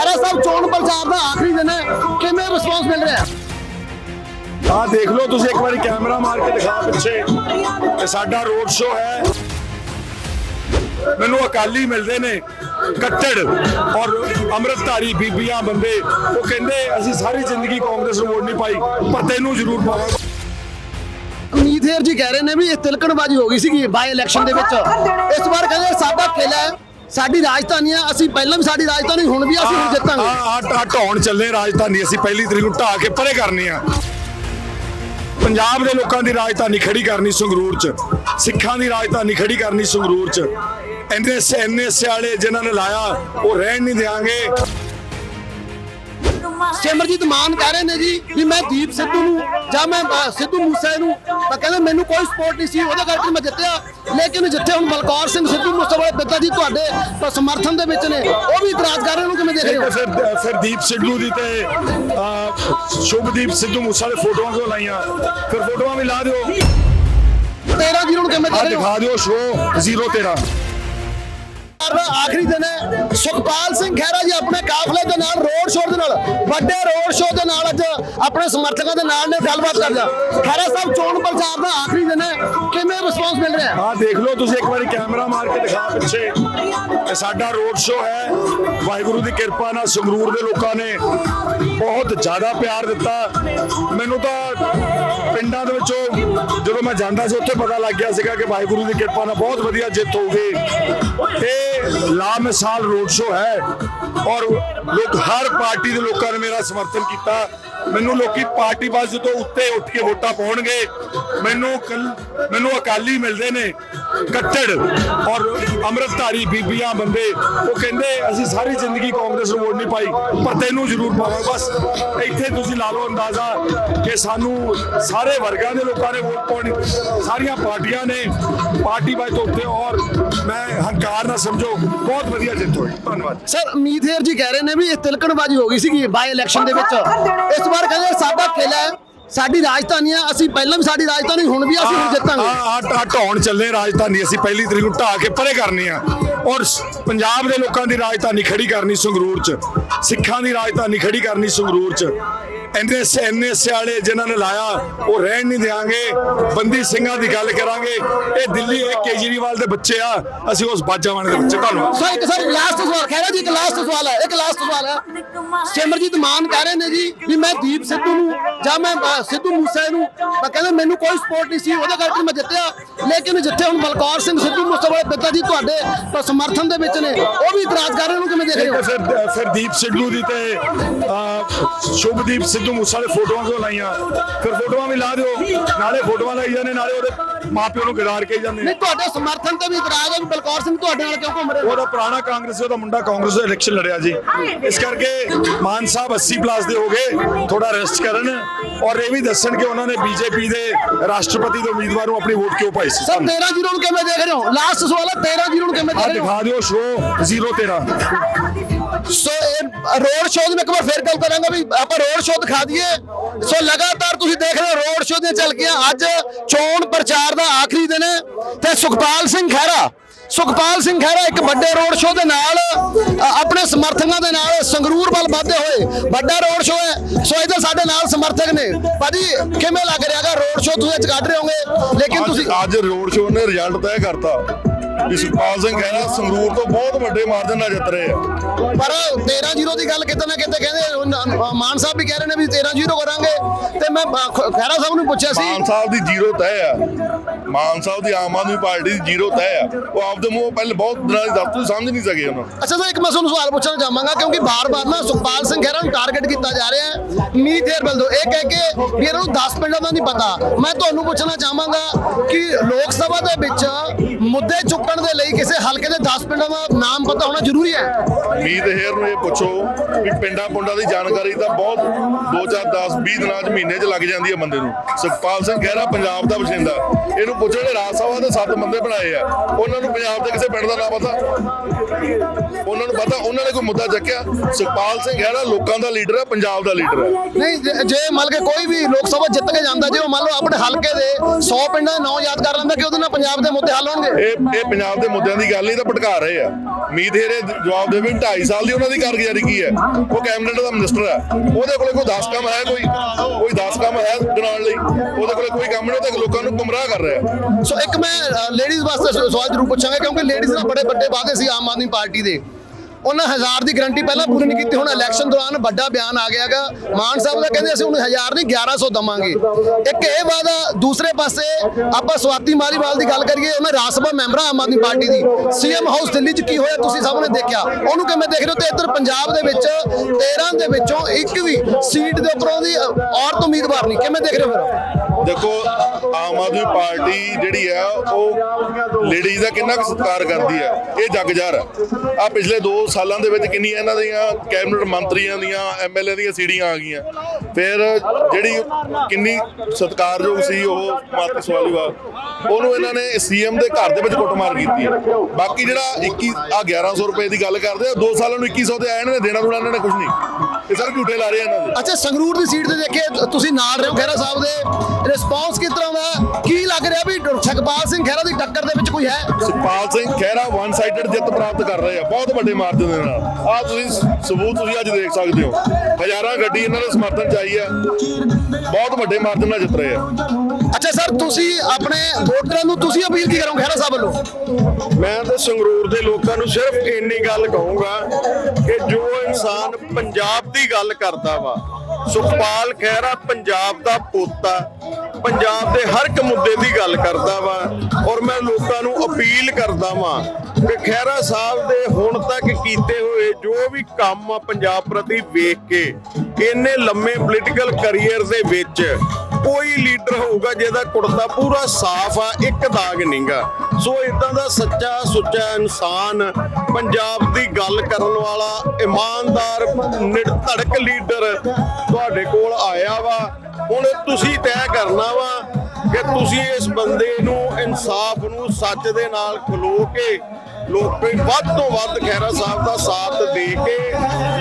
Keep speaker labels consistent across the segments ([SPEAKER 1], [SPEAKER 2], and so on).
[SPEAKER 1] ਖਹਿਰਾ ਸਾਹਿਬ ਚੋਣ ਪ੍ਰਚਾਰ ਦਾ ਆਖਰੀ ਦਿਨ ਹੈ। ਕਿਵੇਂ ਰਿਸਪੌਂਸ ਮਿਲ ਰਿਹਾ ਹੈ?
[SPEAKER 2] ਆਹ ਦੇਖ ਲਓ ਤੁਸੀਂ ਇੱਕ ਵਾਰੀ ਕੈਮਰਾ ਮਾਰ ਕੇ ਦਿਖਾ ਪਿੱਛੇ। ਇਹ ਸਾਡਾ ਰੋਡ ਸ਼ੋਅ ਹੈ। ਮੈਨੂੰ ਅਕਾਲੀ ਮਿਲਦੇ ਨੇ ਕੱਟੜ ਔਰ ਅੰਮ੍ਰਿਤਧਾਰੀ ਬੀਬੀਆਂ ਬੰਦੇ। ਉਹ ਕਹਿੰਦੇ ਅਸੀਂ ਸਾਰੀ ਜ਼ਿੰਦਗੀ ਕਾਂਗਰਸ ਨੂੰ ਵੋਟ ਨਹੀਂ ਪਾਈ ਪਰ ਤੈਨੂੰ ਜ਼ਰੂਰ ਪਾਵਾਂਗੇ।
[SPEAKER 1] ਉਮੀਦਵਾਰ ਜੀ ਕਹਿ ਰਹੇ ਨੇ ਵੀ ਇਹ ਤਿਲਕਣਬਾਜ਼ੀ ਹੋ ਗਈ ਸੀਗੀ ਬਾਈ ਇਲੈਕਸ਼ਨ ਦੇ ਵਿੱਚ। ਇਸ ਵਾਰ ਕਹਿੰਦੇ ਸਾਡਾ ਕਿਲਾ ਹੈ। ਸਾਡੀ ਰਾਜਧਾਨੀ ਹੈ ਅਸੀਂ ਪਹਿਲਾਂ ਵੀ ਸਾਡੀ ਰਾਜਧਾਨੀ, ਹੁਣ ਵੀ ਅਸੀਂ ਹੁਣ ਜਿੱਤਾਂਗੇ।
[SPEAKER 2] ਆ ਆ ਢਾਉਣ ਚੱਲੇ ਰਾਜਧਾਨੀ, ਅਸੀਂ ਪਹਿਲੀ ਤਰੀਕ ਨੂੰ ਢਾ ਕੇ ਪਰੇ ਕਰਨੀ ਆ। ਪੰਜਾਬ ਦੇ ਲੋਕਾਂ ਦੀ ਰਾਜਧਾਨੀ ਖੜੀ ਕਰਨੀ ਸੰਗਰੂਰ ਚ। ਸਿੱਖਾਂ ਦੀ ਰਾਜਧਾਨੀ ਖੜੀ ਕਰਨੀ ਸੰਗਰੂਰ ਚ। ਐਨਐਸ ਐਨਐਸ ਵਾਲੇ ਜਿਨ੍ਹਾਂ ਨੇ ਲਾਇਆ, ਉਹ ਰਹਿਣ ਨਹੀਂ ਦੇਾਂਗੇ
[SPEAKER 1] ਸਿਮਰਜੀਤ ਮਾਨ ਕਹਿ ਰਹੇ ਨੇ ਜੀ ਵੀ ਮੈਂ ਦੀਪ ਸਿੱਧੂ ਨੂੰ ਜਾਂ ਮੈਂ ਸਿੱਧੂ ਮੂਸੇ ਨੂੰ ਤਾਂ ਕਹਿੰਦੇ ਮੈਨੂੰ ਕੋਈ ਸਪੋਰਟ ਨਹੀਂ ਸੀ ਉਹਦੇ ਕਰਕੇ ਮੈਂ ਜਿੱਤਿਆ। ਲੇਕਿਨ ਜਿੱਥੇ ਹੁਣ ਬਲਕੌਰ ਸਿੰਘ ਸਿੱਧੂ ਮੂਸੇਵਾਲੇ ਪਿਤਾ ਜੀ ਤੁਹਾਡੇ ਸਮਰਥਨ ਦੇ ਵਿੱਚ ਨੇ ਉਹ ਵੀ ਇਤਰਾਜ਼ ਕਰ ਰਹੇ ਨੂੰ ਕਿਵੇਂ ਦੇਖ ਰਹੇ ਹੋ?
[SPEAKER 2] ਫਿਰ ਫਿਰ ਦੀਪ ਸਿੱਧੂ ਦੀ ਤੇ ਸ਼ੁਭਦੀਪ ਸਿੱਧੂ ਮੂਸਾ ਦੇ ਫੋਟੋਆਂ ਕਿਉਂ ਲਾਈਆਂ? ਫਿਰ ਫੋਟੋਆਂ ਵੀ ਲਾ ਦਿਓ।
[SPEAKER 1] 13 ਜੀ ਨੂੰ ਕਿਵੇਂ ਦੇਖ ਰਹੇ ਹੋ?
[SPEAKER 2] ਦਿਖਾ ਦਿਓ ਸ਼ੋ 013
[SPEAKER 1] ਦਾ ਆਖਰੀ ਦਿਨ ਹੈ। ਸੁਖਪਾਲ ਸਿੰਘ ਖਹਿਰਾ ਜੀ ਆਪਣੇ ਕਾਫਲੇ ਦੇ ਨਾਲ ਰੋਡ ਸ਼ੋਅ ਦੇ ਨਾਲ, ਵੱਡੇ ਰੋਡ ਸ਼ੋਅ ਦੇ ਨਾਲ ਅੱਜ ਆਪਣੇ ਸਮਰਥਕਾਂ ਦੇ ਨਾਲ ਨੇ ਗੱਲਬਾਤ ਕਰਦਾ। ਖਹਿਰਾ ਸਾਹਿਬ, ਚੋਣ ਪ੍ਰਚਾਰ ਦਾ ਆਖਰੀ ਦਿਨ ਹੈ। ਕਿਵੇਂ ਰਿਸਪੌਂਸ ਮਿਲ ਰਿਹਾ ਹੈ?
[SPEAKER 2] ਦੇਖ ਲਓ ਤੁਸੀਂ ਇੱਕ ਵਾਰੀ ਕੈਮਰਾ ਮਾਰ ਕੇ ਦਿਖਾ ਪਿੱਛੇ। ਇਹ ਸਾਡਾ ਰੋਡ ਸ਼ੋਅ ਹੈ। ਵਾਹਿਗੁਰੂ ਦੀ ਕਿਰਪਾ ਨਾਲ ਸੰਗਰੂਰ ਦੇ ਲੋਕਾਂ ਨੇ ਬਹੁਤ ਜ਼ਿਆਦਾ ਪਿਆਰ ਦਿੱਤਾ। ਮੈਨੂੰ ਤਾਂ ਪਿੰਡਾਂ ਦੇ ਵਿੱਚੋਂ ਜਦੋਂ ਮੈਂ ਜਾਂਦਾ ਸੀ, ਉੱਥੇ ਪਤਾ ਲੱਗ ਗਿਆ ਸੀਗਾ ਕਿ ਵਾਹਿਗੁਰੂ ਦੀ ਕਿਰਪਾ ਨਾਲ ਬਹੁਤ ਵਧੀਆ ਜਿੱਤ ਹੋਊਗੀ। ਤੇ ਲਾਮਿਸਾਲ ਰੋਡ ਸ਼ੋਅ ਹੈ ਔਰ ਲੋਕ ਹਰ ਪਾਰਟੀ ਦੇ ਲੋਕਾਂ ਨੇ ਮੇਰਾ ਸਮਰਥਨ ਕੀਤਾ। ਮੈਨੂੰ ਲੋਕੀ ਪਾਰਟੀ ਬਾਜ਼ੂ ਤੋਂ ਉੱਤੇ ਉੱਠ ਕੇ ਵੋਟਾਂ ਪਾਉਣਗੇ। ਮੈਨੂੰ ਮੈਨੂੰ ਅਕਾਲੀ ਮਿਲਦੇ ਨੇ, ਕੱਟੜ ਔਰ ਅੰਮ੍ਰਿਤਧਾਰੀ ਬੀਬੀਆਂ ਬੰਦੇ। ਉਹ ਕਹਿੰਦੇ, ਅਸੀਂ ਸਾਰੀ ਜ਼ਿੰਦਗੀ ਕਾਂਗਰਸ ਨੂੰ ਵੋਟ ਨਹੀਂ ਪਾਈ, ਪਰ ਤੈਨੂੰ ਜ਼ਰੂਰ ਪਾਵਾਂਗੇ। ਬਸ ਇੱਥੇ ਤੁਸੀਂ ਲਾ ਲਓ ਅੰਦਾਜ਼ਾ ਕਿ ਸਾਨੂੰ ਸਾਰੇ ਵਰਗਾਂ ਦੇ ਲੋਕਾਂ ਨੇ ਵੋਟ ਪਾਉਣੀ, ਸਾਰੀਆਂ ਪਾਰਟੀਆਂ ਨੇ ਪਾਰਟੀ ਬਾਜ਼ ਤੋਂ ਉੱਤੇ। ਔਰ ਮੈਂ ਹੰਕਾਰ ਨਾ ਸਮਝੋ, ਬਹੁਤ ਵਧੀਆ ਜਿੱਤ ਹੋਈ। ਧੰਨਵਾਦ।
[SPEAKER 1] ਸਰ ਉਮੀਦਵਾਰ ਜੀ ਕਹਿ ਰਹੇ ਨੇ ਵੀ ਇਹ ਤਿਲਕਣਬਾਜ਼ੀ ਹੋ ਗਈ ਸੀਗੀ ਬਾਈ ਇਲੈਕਸ਼ਨ ਦੇ ਵਿੱਚ। ਇਸ ਵਾਰ ਕਹਿੰਦੇ ਸਾਡਾ ਕਿਲਾ ਹੈ ਸਾਡੀ ਰਾਜਧਾਨੀ ਹੈ ਅਸੀਂ ਪਹਿਲਾਂ ਵੀ ਸਾਡੀ ਰਾਜਧਾਨੀ ਹੁਣ ਵੀ ਅਸੀਂ ਹੁਣ ਜਿੱਤਾਂਗੇ।
[SPEAKER 2] ਆ ਆ ਢਾਉਣ ਚੱਲੇ ਰਾਜਧਾਨੀ ਅਸੀਂ ਪਹਿਲੀ ਤਰੀਕ ਨੂੰ ਢਾ ਕੇ ਪਰੇ ਕਰਨੀ ਆ। ਔਰ ਪੰਜਾਬ ਦੇ ਲੋਕਾਂ ਦੀ ਰਾਜਧਾਨੀ ਖੜੀ ਕਰਨੀ ਸੰਗਰੂਰ ਚ। ਸਿੱਖਾਂ ਦੀ ਰਾਜਧਾਨੀ ਖੜੀ ਕਰਨੀ ਸੰਗਰੂਰ ਚ। ਐਨਐਸ ਐਨਐਸ ਵਾਲੇ ਜਿਨ੍ਹਾਂ ਨੇ ਲਾਇਆ ਉਹ ਰਹਿਣ ਨਹੀਂ ਦੇਾਂਗੇ ਬੰਦੀ ਸਿੰਘਾਂ ਦੀ ਗੱਲ ਕਰਾਂਗੇ। ਇਹ ਦਿੱਲੀ ਇਹ ਕੇਜਰੀਵਾਲ ਦੇ ਬੱਚੇ ਆ। ਅਸੀਂ ਉਸ ਬਾਜਾਵਾਨ ਦੇ ਬੱਚੇ। ਧੰਨਵਾਦ।
[SPEAKER 1] ਸੋ ਇੱਕ ਸਰ ਲਾਸਟ ਸਵਾਲ। ਖੈਰਾ ਜੀ ਇੱਕ ਲਾਸਟ ਸਵਾਲ ਹੈ। ਇੱਕ ਲਾਸਟ ਸਵਾਲ ਹੈ। ਸਿਮਰਜੀਤ ਮਾਨ ਕਹਿ ਰਹੇ ਨੇ ਜੀ ਵੀ ਮੈਂ ਦੀਪ ਸਿੱਧੂ ਨੂੰ ਜਾਂ ਮੈਂ ਸਿੱਧੂ ਮੂਸੇ ਨੂੰ ਤਾਂ ਕਹਿੰਦੇ ਮੈਨੂੰ ਕੋਈ ਸਪੋਰਟ ਨਹੀਂ ਸੀ। ਉਹਦੇ ਕਰਕੇ ਮੈਂ ਜਿੱਤਿਆ। ਲੇਕਿਨ ਜਿੱਥੇ ਹੁਣ ਬਲਕੌਰ ਸਿੰਘ ਸਿੱਧੂ ਮੂਸੇਵਾਲੇ ਪਿਤਾ ਜੀ ਤੁਹਾਡੇ ਸਮਰਥਨ ਦੇ ਵਿੱਚ ਨੇ ਉਹ ਵੀ ਇਤਰਾਜ਼ ਕਰ ਰਹੇ ਨੂੰ ਕਿਵੇਂ ਦੇਖ ਰਹੇ। ਹੋ
[SPEAKER 2] ਫਿਰ ਫਿਰ ਦੀਪ ਸਿੱਧੂ ਦੀ ਤੇ ਸ਼ੁਭਦੀਪ ਸਿੱਧੂ ਮੂਸਾ ਦੇ ਫੋਟੋਆਂ ਕਿਉਂ ਲਾਈਆਂ? ਫਿਰ ਫੋਟੋਆਂ ਵੀ ਲਾ ਦਿਓ। ਨਾਲੇ ਫੋਟੋਆਂ ਲਾਈ ਜਾਂਦੇ ਨਾਲੇ ਉਹਦੇ ਮਾਪਿਓ ਨੂੰ ਗਿਦਾਰ ਕੇ ਜਾਂਦੇ।
[SPEAKER 1] ਨਹੀਂ ਤੁਹਾਡੇ ਸਮਰਥਨ ਤੇ ਵੀ ਇਤਰਾਜ਼ ਹੈ ਵੀ ਬਲਕੌਰ ਸਿੰਘ ਤੁਹਾਡੇ ਨਾਲ ਕਿਉਂ ਘੁੰਮ ਰਹੇ
[SPEAKER 2] ਉਹਦਾ ਪੁਰਾਣਾ ਕਾਂਗਰਸੀ ਉਹਦਾ ਮੁੰਡਾ ਕਾਂਗਰਸ ਦਾ ਇਲੈਕਸ਼ਨ ਲੜਿਆ ਜੀ। ਇਸ ਕਰਕੇ ਮਾਨ ਸਾਹਿਬ 80 ਪਲੱਸ ਦੇ ਹੋ ਗਏ ਥੋੜਾ ਰੈਸਟ ਕਰਨ ਔਰ ਇਹ ਵੀ ਦੱਸਣ ਕਿ ਉਹਨਾਂ ਨੇ ਬੀਜੇਪੀ ਦੇ ਰਾਸ਼ਟਰਪਤੀ ਦੇ ਉਮੀਦਵਾਰ ਨੂੰ ਆਪਣੀ ਵੋਟ ਕਿਉਂ ਪਾਈ ਸੀ।
[SPEAKER 1] ਸਰ 13 ਜ਼ੀਰੋ ਨੂੰ ਕਿਵੇਂ ਦੇਖ ਰਹੇ ਹੋ? ਲਾਸਟ ਸਵਾਲ ਹੈ 13 ਜ਼ੀਰੋ ਨੂੰ ਕਿਵੇਂ ਦੇਖ ਰਹੇ ਹੋ?
[SPEAKER 2] ਦਿਖਾ ਦਿਓ ਸ਼ੋ 013
[SPEAKER 1] ਸੋ ਰੋਡ ਸ਼ੋਅ ਦੀ ਮੈਂ ਇੱਕ ਵਾਰ ਫੇਰ ਗੱਲ ਕਰਾਂਗਾ ਵੀ ਆਪਾਂ ਰੋਡ ਸ਼ੋਅ ਦਿਖਾ ਦਈਏ। ਸੋ ਲਗਾਤਾਰ ਤੁਸੀਂ ਦੇਖ ਰਹੇ ਹੋ ਰੋਡ ਸ਼ੋਅ ਦੀਆਂ ਚੱਲ ਗਈਆਂ ਅੱਜ ਚੋਣ ਪ੍ਰਚਾਰ ਦਾ ਆਖਰੀ ਦਿਨ ਹੈ ਤੇ ਸੁਖਪਾਲ ਸਿੰਘ ਖਹਿਰਾ ਸੁਖਪਾਲ ਸਿੰਘ ਖਹਿਰਾ ਇੱਕ ਵੱਡੇ ਰੋਡ ਸ਼ੋਅ ਦੇ ਨਾਲ ਆਪਣੇ ਸਮਰਥਕਾਂ ਦੇ ਨਾਲ ਸੰਗਰੂਰ ਵੱਲ ਵਧਦੇ ਹੋਏ ਵੱਡਾ ਰੋਡ ਸ਼ੋਅ ਹੈ। ਸੋ ਇੱਧਰ ਸਾਡੇ ਨਾਲ ਸਮਰਥਕ ਨੇ। ਭਾਜੀ ਕਿਵੇਂ ਲੱਗ ਰਿਹਾਗਾ ਰੋਡ ਸ਼ੋਅ ਤੁਸੀਂ ਅੱਜ ਕੱਢ ਰਹੇ ਹੋਗੇ ਲੇਕਿਨ ਤੁਸੀਂ
[SPEAKER 3] ਅੱਜ ਰੋਡ ਸ਼ੋਅ ਨੇ ਰਿਜ਼ਲਟ ਤੈਅ ਕਰਤਾ। ਵੀ ਸੁਖਪਾਲ ਸਿੰਘ ਖਹਿਰਾ ਸੰਗਰੂਰ ਤੋਂ ਬਹੁਤ ਵੱਡੇ ਮਾਰਜਨ ਨਾਲ ਜਿੱਤ ਰਹੇ ਆ।
[SPEAKER 1] ਪਰ 13 ਜ਼ੀਰੋ ਦੀ ਗੱਲ ਕਿਤੇ ਨਾ ਕਿਤੇ ਕਹਿੰਦੇ ਮਾਨ ਸਾਹਿਬ ਵੀ ਕਹਿ ਰਹੇ ਨੇ ਵੀ 13 ਜ਼ੀਰੋ ਕਰਾਂਗੇ। ਤੇ ਮੈਂ ਖ- ਖਹਿਰਾ ਸਾਹਿਬ ਨੂੰ ਪੁੱਛਿਆ ਸੀ।
[SPEAKER 3] ਮਾਨ ਸਾਹਿਬ ਦੀ ਜ਼ੀਰੋ ਤੈਅ ਆ। ਮਾਨ ਸਾਹਿਬ ਦੀ ਆਮ ਆਦਮੀ ਪਾਰਟੀ ਦੀ ਜ਼ੀਰੋ ਤੈਅ ਆ। ਉਹ ਆਪਦੇ ਮੂੰਹ ਪਹਿਲੇ ਬਹੁਤ ਦਿਨਾਂ ਦੀ ਦਫ਼ਤਰ ਸਮਝ ਨਹੀਂ ਸਕੇ ਉਹਨਾਂ ਨੂੰ।
[SPEAKER 1] ਅੱਛਾ ਸਰ ਇੱਕ ਮੈਂ ਤੁਹਾਨੂੰ ਸਵਾਲ ਪੁੱਛਣਾ ਚਾਹਾਂਗਾ ਕਿਉਂਕਿ ਬਾਰ-ਬਾਰ ਨਾ ਸੁਖਪਾਲ ਸਿੰਘ ਖਹਿਰਾ ਨੂੰ ਟਾਰਗੇਟ ਕੀਤਾ ਜਾ ਰਿਹਾ ਹੈ। ਮੀਥੇਰ ਬਲਦੋ ਇਹ ਕਹਿ ਕੇ ਵੀ ਇਹਨਾਂ ਨੂੰ 10 ਪਿੰਡਾਂ ਦਾ ਨਹੀਂ ਪਤਾ। ਮੈਂ ਤੁਹਾਨੂੰ ਪੁੱਛਣਾ ਚਾਹਾਂਗਾ ਕਿ ਲੋਕ ਸਭਾ ਦੇ ਵਿੱਚ ਮੁੱਦੇ ਚੁੱਕਣ ਦੇ ਲਈ ਕਿਸੇ ਹਲਕੇ ਦੇ 10 ਪਿੰਡਾਂ ਦਾ ਨਾਮ ਪਤਾ ਹੋਣਾ ਜ਼ਰੂਰੀ ਹੈ?
[SPEAKER 3] ਮੀਤ ਹੇਰ ਨੂੰ ਇਹ ਪੁੱਛੋ ਵੀ ਪਿੰਡਾਂ ਪੁੰਡਾਂ ਦੀ ਜਾਣਕਾਰੀ ਤਾਂ ਬਹੁਤ 2 4 10 20 ਦਿਨਾਂ ਚ ਮਹੀਨੇ ਮਹੀਨੇ 'ਚ ਲੱਗ ਜਾਂਦੀ ਹੈ ਬੰਦੇ ਨੂੰ। ਸੁਖਪਾਲ ਸਿੰਘ ਖਹਿਰਾ ਪੰਜਾਬ ਦਾ ਵਸਿੰਦਾ ਇਹਨੂੰ ਪੁੱਛੋ ਜਿਹੜੇ ਰਾਜ ਸਭਾ ਦੇ ਸੱਤ ਬੰਦੇ ਬਣਾਏ ਆ ਉਹਨਾਂ ਨੂੰ ਪੰਜਾਬ ਦੇ ਕਿਸੇ ਪਿੰਡ ਦਾ ਨਾਮ ਪਤਾ? ਉਹਨਾਂ ਨੂੰ ਪਤਾ ਉਹਨਾਂ ਨੇ ਕੋਈ ਮੁੱਦਾ ਚੱਕਿਆ? ਸੁਖਪਾਲ ਸਿੰਘ ਖਹਿਰਾ ਲੋਕਾਂ ਦਾ ਲੀਡਰ ਹੈ ਪੰਜਾਬ ਦਾ ਲੀਡਰ ਹੈ।
[SPEAKER 1] ਨਹੀਂ ਜੇ- ਮੰਨ ਕੇ ਕੋਈ ਵੀ ਲੋਕ ਸਭਾ ਜਿੱਤ ਕੇ ਜਾਂਦਾ ਜੇ ਉਹ ਮੰਨ ਲਓ ਆਪਣੇ ਹਲਕੇ ਦੇ 100 ਪਿੰਡਾਂ ਦੇ ਨਾਂ ਯਾਦ ਕਰ ਲੈਂਦਾ ਕਿ ਉਹਦੇ ਨਾਲ ਪੰਜਾਬ ਦੇ ਮੁੱਦੇ ਹੱਲ ਹੋਣਗੇ।
[SPEAKER 3] ਇਹ ਇਹ ਪੰਜਾਬ ਦੇ ਮੁੱਦਿਆਂ ਦੀ ਗੱਲ ਨਹੀਂ ਤਾਂ ਭਟਕਾ ਰਹੇ ਆ। ਉਮੀਦ ਹੇਰੇ ਜਵਾਬ ਦੇਵੇ 2.5 ਸਾਲ ਦੀ ਉਹਨਾਂ ਦੀ ਕਾਰਗੁਜ਼ਾਰੀ ਕੀ ਹੈ? ਉਹ ਕੈਬਨਿਟ ਦਾ ਮਿਨਿਸਟਰ ਹੈ। ਉਹਦੇ ਕੋਲੇ ਕੋਈ 10 ਕੰਮ ਹੈ ਕੋਈ? ਕੋਈ 10 ਕੰਮ ਹੈ ਬਣਾਉਣ ਲਈ। ਉਹਦੇ ਕੋਲ ਕੋਈ ਕੰਮ ਨਹੀਂ, ਉਹ ਤਾਂ ਲੋਕਾਂ ਨੂੰ ਗੁੰਮਰਾਹ ਕਰ ਰਿਹਾ।
[SPEAKER 1] ਸੋ ਇੱਕ ਮੈਂ ਲੇਡੀਜ਼ ਵਾਸਤੇ ਸਵਾਲ ਜ਼ਰੂਰ ਪੁੱਛਾਂਗਾ, ਕਿਉਂਕਿ ਲੇਡੀਜ਼ ਨਾਲ ਬੜੇ ਵੱਡੇ ਵਾਅਦੇ ਸੀ ਆਮ ਆਦਮੀ ਪਾਰਟੀ ਦੇ। ਉਹਨਾਂ ਹਜ਼ਾਰ ਦੀ ਗਰੰਟੀ ਪਹਿਲਾਂ ਪੂਰੀ ਨਹੀਂ ਕੀਤੀ, ਹੁਣ ਇਲੈਕਸ਼ਨ ਦੌਰਾਨ ਵੱਡਾ ਬਿਆਨ ਆ ਗਿਆਗਾ। ਮਾਨ ਸਾਹਿਬ ਦਾ ਕਹਿੰਦੇ ਅਸੀਂ ਹੁਣ ਹਜ਼ਾਰ ਨਹੀਂ 1100 ਦਵਾਂਗੇ। ਇੱਕ ਇਹ ਵਾਅਦਾ ਦੂਸਰੇ ਪਾਸੇ ਆਪਾਂ ਸਵਾਤੀ ਮਾਰੀਵਾਲ ਦੀ ਗੱਲ ਕਰੀਏ, ਉਹਨਾਂ ਰਾਜ ਸਭਾ ਮੈਂਬਰਾਂ ਆਮ ਆਦਮੀ ਪਾਰਟੀ ਦੀ। ਸੀਐਮ ਹਾਊਸ ਦਿੱਲੀ 'ਚ ਕੀ ਹੋਇਆ ਤੁਸੀਂ ਸਾਹਮਣੇ ਦੇਖਿਆ? ਉਹਨੂੰ ਕਿਵੇਂ ਦੇਖ ਰਹੇ ਹੋ? ਤੇ ਇੱਧਰ ਪੰਜਾਬ ਦੇ ਵਿੱਚ 13 ਦੇ ਵਿੱਚੋਂ ਇੱਕ ਵੀ ਸੀਟ ਦੇ ਉੱਪਰੋਂ ਦੀ ਔਰਤ ਉਮੀਦਵਾਰ ਨਹੀਂ। ਕਿਵੇਂ ਦੇਖ ਰਹੇ ਹੋ ਫਿਰ?
[SPEAKER 3] ਦੇਖੋ, ਆਮ ਆਦਮੀ ਪਾਰਟੀ ਜਿਹੜੀ ਹੈ, ਉਹ ਲੇਡੀਜ਼ ਦਾ ਕਿੰਨਾ ਕੁ ਸਤਿਕਾਰ ਕਰਦੀ ਹੈ? ਇਹ ਜੱਗ ਜਾਰ ਹੈ। ਆ ਪਿਛਲੇ 2 ਸਾਲਾਂ ਦੇ ਵਿੱਚ ਕਿੰਨੀਆਂ ਇਹਨਾਂ ਦੀਆਂ ਕੈਬਨਿਟ ਮੰਤਰੀਆਂ ਦੀਆਂ ਐਮਐਲਏ ਦੀਆਂ ਸੀੜੀਆਂ ਆ ਗਈਆਂ। ਫਿਰ ਜਿਹੜੀ ਕਿੰਨੀ ਸਤਿਕਾਰਯੋਗ ਸੀ ਉਹ ਮਾਤਰ ਸਵਾਲੀਵਾਲ ਉਹਨੂੰ ਇਹਨਾਂ ਨੇ ਸੀਐਮ ਦੇ ਘਰ ਦੇ ਵਿੱਚ ਕੁੱਟਮਾਰ ਕੀਤੀ ਹੈ। ਬਾਕੀ ਜਿਹੜਾ 21 ਆ 1100 ਰੁਪਏ ਦੀ ਗੱਲ ਕਰਦੇ ਆ 2 ਸਾਲਾਂ ਨੂੰ 2100 ਤੇ ਆਏ ਨੇ ਦੇਣਾ ਦੂਣਾ ਇਹਨਾਂ ਨੇ ਕੁਝ ਨਹੀਂ। ਇਹ ਸਾਰੇ ਝੂਠੇ ਲਾ ਰਹੇ ਆ ਇਹਨਾਂ ਦੇ।
[SPEAKER 1] ਅੱਛਾ ਸੰਗਰੂਰ ਦੀ ਸੀਟ ਤੇ ਦੇਖੇ ਤੁਸੀਂ ਨਾਲ ਰਹੇ ਹੋ ਖਹਿਰਾ ਸਾਹਿਬ ਦੇ। ਰਿਸਪੌਂਸ ਕਿਸ ਤਰ੍ਹਾਂ ਦਾ ਕੀ ਲੱਗ ਰਿਹਾ ਵੀ ਸੁਖਪਾਲ ਸਿੰਘ ਖਹਿਰਾ ਦੀ ਟੱਕਰ ਦੇ ਵਿੱਚ ਕੋਈ ਹੈ?
[SPEAKER 3] ਸੁਖਪਾਲ ਸਿੰਘ ਖਹਿਰਾ ਵਨ ਸਾਈਡਡ ਜਿੱਤ ਪ੍ਰਾਪਤ ਕਰ ਰਹੇ ਆ ਬਹੁਤ ਵੱਡੇ ਮਾਰਜਨ ਦੇ ਨਾਲ। ਆਹ ਤੁਸੀਂ ਸਬੂਤ ਤੁਸੀਂ ਅੱਜ ਦੇਖ ਸਕਦੇ ਹੋ। ਹਜ਼ਾਰਾਂ ਗੱਡੀ ਇਹਨਾਂ ਦੇ ਸਮਰਥਨ ਚ ਆਈ ਆ। ਬਹੁਤ ਵੱਡੇ ਮਾਰਜਨ ਨਾਲ ਜਿੱਤ ਰਹੇ ਆ।
[SPEAKER 1] ਅੱਛਾ ਸਰ ਤੁਸੀਂ ਆਪਣੇ ਵੋਟਰਾਂ ਨੂੰ ਤੁਸੀਂ ਅਪੀਲ ਕੀ ਕਰੋਗੇ ਖਹਿਰਾ ਸਾਹਿਬ ਵੱਲੋਂ?
[SPEAKER 4] ਮੈਂ ਤਾਂ ਸੰਗਰੂਰ ਦੇ ਲੋਕਾਂ ਨੂੰ ਸਿਰਫ ਇੰਨੀ ਗੱਲ ਕਹੂੰਗਾ ਕਿ ਜੋ ਇਨਸਾਨ ਪੰਜਾਬ ਦੀ ਗੱਲ ਕਰਦਾ ਵਾ ਸੁਖਪਾਲ ਖਹਿਰਾ ਪੰਜਾਬ ਦਾ ਪੋਤਾ ਪੰਜਾਬ ਦੇ ਹਰ ਇੱਕ ਮੁੱਦੇ ਦੀ ਗੱਲ ਕਰਦਾ ਵਾ ਔਰ ਮੈਂ ਲੋਕਾਂ ਨੂੰ ਅਪੀਲ ਕਰਦਾ ਵਾਂ ਕਿ ਖਹਿਰਾ ਸਾਹਿਬ ਦੇ ਹੁਣ ਤੱਕ ਕੀਤੇ ਹੋਏ ਜੋ ਵੀ ਕੰਮ ਆ ਪੰਜਾਬ ਪ੍ਰਤੀ ਵੇਖ ਕੇ, ਇੰਨੇ ਲੰਮੇ ਪੋਲੀਟੀਕਲ ਕੈਰੀਅਰ ਦੇ ਵਿੱਚ ਕੋਈ ਲੀਡਰ ਹੋਊਗਾ ਜਿਹਦਾ ਕੁੜਤਾ ਪੂਰਾ ਸਾਫ਼ ਆ, ਇੱਕ ਦਾਗ ਨਹੀਂਗਾ ਸੋ ਇਦਾਂ ਦਾ ਸੱਚਾ ਸੁੱਚਾ ਇਨਸਾਨ ਪੰਜਾਬ ਦੀ ਗੱਲ ਕਰਨ ਵਾਲਾ, ਇਮਾਨਦਾਰ, ਨਿਰਧੜਕ ਲੀਡਰ ਤੁਹਾਡੇ ਕੋਲ ਆਇਆ ਵਾ। ਹੁਣ ਤੁਸੀਂ ਤੈਅ ਕਰਨਾ ਵਾ ਕਿ ਤੁਸੀਂ ਇਸ ਬੰਦੇ ਨੂੰ ਇਨਸਾਫ ਨੂੰ ਸੱਚ ਦੇ ਨਾਲ ਖਲੋ ਕੇ ਲੋਕ ਵੱਧ ਤੋਂ ਵੱਧ ਖੈਰਾ ਸਾਹਿਬ ਦਾ ਸਾਥ ਦੇ ਕੇ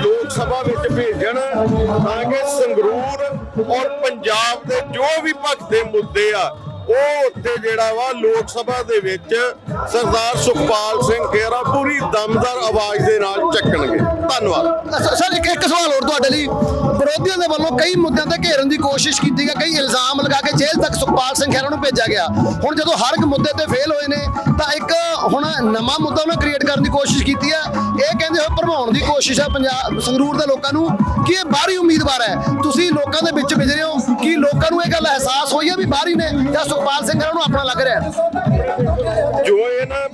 [SPEAKER 4] ਲੋਕ ਸਭਾ ਵਿੱਚ ਭੇਜਣ ਤਾਂ ਕਿ ਸੰਗਰੂਰ ਔਰ ਪੰਜਾਬ ਦੇ ਜੋ ਵੀ ਪੱਖ ਮੁੱਦੇ ਆ, ਉਹ ਉੱਤੇ ਜਿਹੜਾ ਵਾ ਲੋਕ ਸਭਾ ਦੇ ਵਿੱਚ ਸਰਦਾਰ ਸੁਖਪਾਲ ਸਿੰਘ ਖੇਰਾ ਪੂਰੀ ਦਮਦਾਰ ਆਵਾਜ਼ ਦੇ ਨਾਲ ਚੱਕਣਗੇ। ਧੰਨਵਾਦ।
[SPEAKER 1] ਸਰ ਇੱਕ ਇੱਕ ਸਵਾਲ ਹੋਰ ਤੁਹਾਡੇ ਲਈ। ਵਿਰੋਧੀਆਂ ਦੇ ਵੱਲੋਂ ਕਈ ਮੁੱਦਿਆਂ ਤੇ ਘੇਰਨ ਦੀ ਕੋਸ਼ਿਸ਼ ਕੀਤੀ ਗਈ ਕਈ ਇਲਜ਼ਾਮ ਲਗਾ ਕੇ ਜੇਲ੍ਹ ਤੱਕ ਸੁਖਪਾਲ ਸਿੰਘ ਖਹਿਰਾ ਨੂੰ ਭੇਜਿਆ ਗਿਆ। ਹੁਣ ਜਦੋਂ ਹਰ ਇੱਕ ਮੁੱਦੇ ਤੇ ਫੇਲ ਹੋਏ ਨੇ ਤਾਂ ਇੱਕ ਹੁਣ ਨਵਾਂ ਮੁੱਦਾ ਉਹਨਾਂ ਕ੍ਰੀਏਟ ਕਰਨ ਦੀ ਕੋਸ਼ਿਸ਼ ਕੀਤੀ ਹੈ। ਇਹ ਕਹਿੰਦੇ ਹੋਏ ਭਰਮਾਉਣ ਦੀ ਕੋਸ਼ਿਸ਼ ਹੈ ਪੰਜਾਬ ਸੰਗਰੂਰ ਦੇ ਲੋਕਾਂ ਨੂੰ ਕਿ ਇਹ ਬਾਹਰੀ ਉਮੀਦਵਾਰ ਹੈ। ਤੁਸੀਂ ਲੋਕਾਂ ਦੇ ਵਿੱਚ ਵਿਚਰੇ ਹੋ ਕਿ ਲੋਕਾਂ ਨੂੰ ਇਹ ਗੱਲ ਅਹਿਸਾਸ ਹੋਈ ਹੈ ਵੀ ਬਾਹਰੀ ਨੇ ਜਾਂ ਸੁਖਪਾਲ ਸਿੰਘ ਖਹਿਰਾ ਨੂੰ ਆਪਣਾ ਲੱਗ ਰਿਹਾ ਹੈ?
[SPEAKER 4] ਜੋ ਇਹ ਨਾ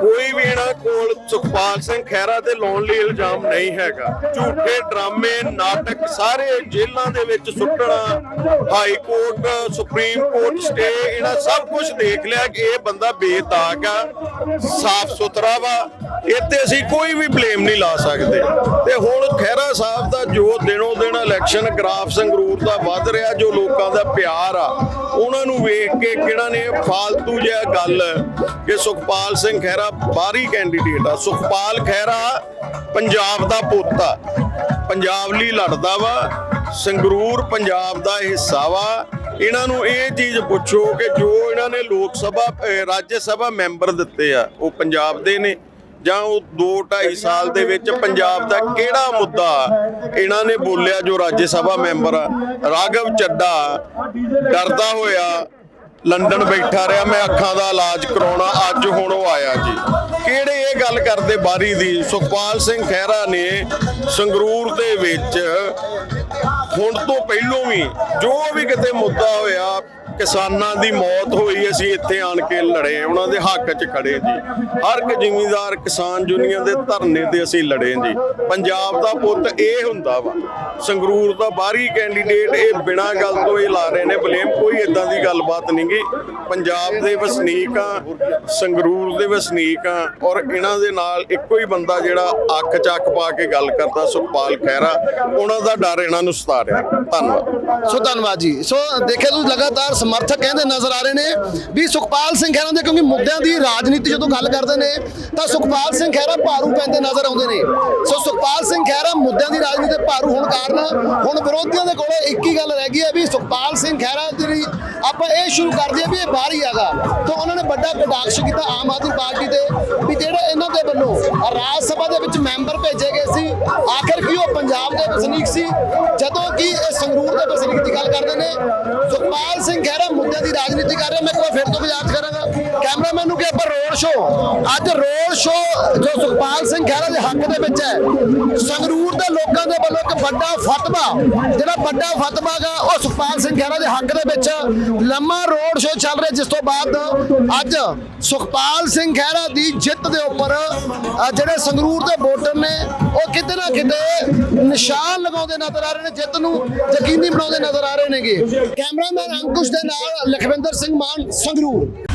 [SPEAKER 4] ਕੋਈ ਵੀ ਇਹਨਾਂ ਕੋਲ ਸੁਖਪਾਲ ਸਿੰਘ ਖਹਿਰਾ ਤੇ ਲਾਉਣ ਲਈ ਇਲਜ਼ਾਮ ਨਹੀਂ ਹੈਗਾ। ਝੂਠੇ ਡਰਾਮੇ, ਨਾਟਕ ਸਾਰੇ ਜੇਲ੍ਹਾਂ ਦੇ ਵਿੱਚ ਸੁੱਟਣਾ, high court, supreme court, stay, ਇਹਨਾਂ ਸਭ ਕੁਝ ਦੇਖ ਲਿਆ ਕਿ ਇਹ ਬੰਦਾ ਬੇਦਾਗ ਆ, ਸਾਫ਼ ਸੁਥਰਾ ਵਾ, ਇੱਥੇ ਅਸੀਂ ਕੋਈ ਵੀ ਬਲੇਮ ਨਹੀਂ ਲਾ ਸਕਦੇ। ਤੇ ਹੁਣ ਖਹਿਰਾ ਸਾਹਿਬ ਦਾ ਜੋ ਦਿਨੋਂ ਦਿਨ ਇਲੈਕਸ਼ਨ ਗ੍ਰਾਫ ਸੰਗਰੂਰ ਦਾ ਵੱਧ ਰਿਹਾ, ਜੋ ਲੋਕਾਂ ਦਾ ਪਿਆਰ ਆ, ਉਹਨਾਂ ਨੂੰ ਵੇਖ ਕੇ ਕਿਹੜਾ ਨੇ ਫਾਲਤੂ ਜਿਹਾ ਗੱਲ ਕਿ ਸੁਖਪਾਲ ਸਿੰਘ ਖਹਿਰਾ ਬਾਹਰੀ ਕੈਂਡੀਡੇਟ ਆ, ਸੁਖਪਾਲ ਖਹਿਰਾ, ਪੰਜਾਬ ਦਾ ਪੋਤਾ। ਪੰਜਾਬ ਲਈ ਲੜਦਾ ਵਾ, ਸੰਗਰੂਰ ਪੰਜਾਬ ਦਾ ਹਿੱਸਾ ਵਾ। ਇਹਨਾਂ ਨੂੰ ਇਹ ਚੀਜ਼ ਪੁੱਛੋ ਕਿ ਜੋ ਇਹਨਾਂ ਨੇ ਲੋਕ ਸਭਾ ਰਾਜ ਸਭਾ ਮੈਂਬਰ ਦਿੱਤੇ ਆ, ਉਹ ਪੰਜਾਬ ਦੇ ਨੇ, ਜਾਂ ਉਹ 2 2.5 ਸਾਲ ਦੇ ਵਿੱਚ ਪੰਜਾਬ ਦਾ ਕਿਹੜਾ ਮੁੱਦਾ ਇਹਨਾਂ ਨੇ ਬੋਲਿਆ ਜੋ ਰਾਜ ਸਭਾ ਮੈਂਬਰ ਆ? ਰਾਘਵ ਚੱਡਾ ਡਰਦਾ ਹੋਇਆ ਲੰਡਨ ਬੈਠਾ ਰਿਹਾ, ਮੈਂ ਅੱਖਾਂ ਦਾ ਇਲਾਜ ਕਰਾਉਣਾ, ਅੱਜ ਹੁਣ ਉਹ ਆਇਆ ਜੀ। ਕਿਹੜੇ ਇਹ ਗੱਲ ਕਰਦੇ ਬਾਰੀ ਦੀ? ਸੁਖਪਾਲ ਸਿੰਘ ਖਹਿਰਾ ਨੇ ਸੰਗਰੂਰ ਦੇ ਵਿੱਚ ਹੁਣ ਤੋਂ ਪਹਿਲੋਂ ਵੀ ਜੋ ਵੀ ਕਿਤੇ ਮੁੱਦਾ ਹੋਇਆ ਕਿਸਾਨਾਂ ਦੀ ਮੌਤ ਹੋਈ, ਅਸੀਂ ਇੱਥੇ ਆਣ ਕੇ ਲੜੇ ਉਹਨਾਂ ਦੇ ਹੱਕ 'ਚ ਖੜੇ ਜੀ। ਹਰ ਇੱਕ ਜ਼ਿਮੀਂਦਾਰ ਕਿਸਾਨ ਯੂਨੀਅਨ ਦੇ ਧਰਨੇ ਤੇ ਅਸੀਂ ਲੜੇ ਜੀ। ਪੰਜਾਬ ਦਾ ਪੁੱਤ ਇਹ ਹੁੰਦਾ ਵਾ, ਸੰਗਰੂਰ ਦਾ ਬਾਹਰੀ ਕੈਂਡੀਡੇਟ ਇਹ ਬਿਨਾਂ ਗੱਲ ਤੋਂ ਇਹ ਲਾ ਰਹੇ ਨੇ ਬਲੇਮ, ਕੋਈ ਇਦਾਂ ਦੀ ਗੱਲਬਾਤ ਨਹੀਂ ਨਹੀਂਗੀ ਪੰਜਾਬ ਦੇ ਵਸਨੀਕ ਆ, ਸੰਗਰੂਰ ਦੇ ਵਸਨੀਕ ਆ, ਔਰ ਇਹਨਾਂ ਦੇ ਨਾਲ ਇੱਕੋ ਹੀ ਬੰਦਾ ਜਿਹੜਾ ਅੱਖ ਚੱਕ ਪਾ ਕੇ ਗੱਲ ਕਰਦਾ, ਸੁਖਪਾਲ ਖਹਿਰਾ, ਉਹਨਾਂ ਦਾ ਡਰ ਇਹਨਾਂ ਨੂੰ ਸਤਾ ਰਿਹਾ। ਧੰਨਵਾਦ।
[SPEAKER 1] ਸੋ ਧੰਨਵਾਦ ਜੀ। ਸੋ ਦੇਖਿਆ ਤੁਸੀਂ ਲਗਾਤਾਰ ਸਮਰਥਕ ਕਹਿੰਦੇ ਨਜ਼ਰ ਆ ਰਹੇ ਨੇ ਵੀ ਸੁਖਪਾਲ ਸਿੰਘ ਖਹਿਰਾ ਦੇ, ਕਿਉਂਕਿ ਮੁੱਦਿਆਂ ਦੀ ਰਾਜਨੀਤੀ ਜਦੋਂ ਗੱਲ ਕਰਦੇ ਨੇ, ਤਾਂ ਸੁਖਪਾਲ ਸਿੰਘ ਖਹਿਰਾ ਭਾਰੂ ਪੈਂਦੇ ਨਜ਼ਰ ਆਉਂਦੇ ਨੇ। ਸੋ ਸੁਖਪਾਲ ਸਿੰਘ ਖਹਿਰਾ ਮੁੱਦਿਆਂ ਦੀ ਰਾਜਨੀਤੀ ਭਾਰੂ ਹੋਣ ਕਾਰਨ ਹੁਣ ਵਿਰੋਧੀਆਂ ਦੇ ਕੋਲੇ ਇੱਕ ਹੀ ਗੱਲ ਰਹਿ ਗਈ ਹੈ ਵੀ ਸੁਖਪਾਲ ਸਿੰਘ ਖਹਿਰਾ ਜਿਹੜੀ ਆਪਾਂ ਇਹ ਸ਼ੁਰੂ ਕਰ ਦਈਏ ਵੀ ਇਹ ਬਾਹਰ ਹੀ ਹੈਗਾ। ਤਾਂ ਉਹਨਾਂ ਨੇ ਵੱਡਾ ਕਟਾਕਸ਼ ਕੀਤਾ ਆਮ ਆਦਮੀ ਪਾਰਟੀ ਤੇ ਵੀ ਜਿਹੜੇ ਇਹਨਾਂ ਦੇ ਵੱਲੋਂ ਰਾਜ ਸਭਾ ਦੇ ਵਿੱਚ ਮੈਂਬਰ ਭੇਜੇ ਗਏ ਸੀ, ਆਖਰ ਕੀ ਉਹ ਪੰਜਾਬ ਦੇ ਵਸਨੀਕ ਸੀ? ਜਦੋਂ ਕਿ ਇਹ ਸੰਗਰੂਰ ਦੇ ਵਸਨੀਕ ਦੀ ਗੱਲ ਕਰਦੇ ਨੇ, ਸੁਖਪਾਲ ਸਿੰਘ ਖਹਿਰਾ ਮੁੱਦਿਆਂ ਦੀ ਰਾਜਨੀਤੀ ਕਰ ਰਿਹਾ, ਮੈਂ ਇੱਕ ਵਾਰ ਫਿਰ ਤੋਂ ਗੁਜ਼ਾਰਿਸ਼ ਕਰਾਂਗਾ। ਕੈਮਰਾਮੈਨ ਨੂੰ ਕਿ ਆਪਾਂ ਰੋਡ ਸ਼ੋ ਅੱਜ ਰੋਡ ਸ਼ੋ ਜੋ ਸੁਖਪਾਲ ਸਿੰਘ ਖਹਿਰਾ ਦੇ ਹੱਕ ਦੇ ਵਿੱਚ ਹੈ, ਸੰਗਰੂਰ ਦੇ ਲੋਕਾਂ ਦੇ ਵੱਲੋਂ ਇੱਕ ਵੱਡਾ ਫਤਵਾ, ਜਿਹੜਾ ਵੱਡਾ ਫਤਵਾ ਗਾ ਉਹ ਸੁਖਪਾਲ ਸਿੰਘ ਖਹਿਰਾ ਦੇ ਹੱਕ ਦੇ ਵਿੱਚ ਲੰਮਾ ਰੋਡ ਸ਼ੋ ਚੱਲ ਰਿਹਾ, ਜਿਸ ਤੋਂ ਬਾਅਦ ਅੱਜ ਸੁਖਪਾਲ ਸਿੰਘ ਖਹਿਰਾ ਦੀ ਜਿੱਤ ਦੇ ਉੱਪਰ ਜਿਹੜੇ ਸੰਗਰੂਰ ਦੇ ਵੋਟਰ ਨੇ, ਉਹ ਕਿਤੇ ਨਾ ਕਿਤੇ ਨਿਸ਼ਾਨ ਲਗਾਉਂਦੇ ਨਜ਼ਰ ਆ ਰਹੇ ਨੇ, ਜਿੱਤ ਨੂੰ ਯਕੀਨੀ ਬਣਾਉਂਦੇ ਨਜ਼ਰ ਆ ਰਹੇ ਨੇਗੇ। ਕੈਮਰਾਮੈਨ ਅੰਕੁਸ਼ ਦੇ ਨਾਲ ਲਖਵਿੰਦਰ ਸਿੰਘ ਮਾਨ, ਸੰਗਰੂਰ।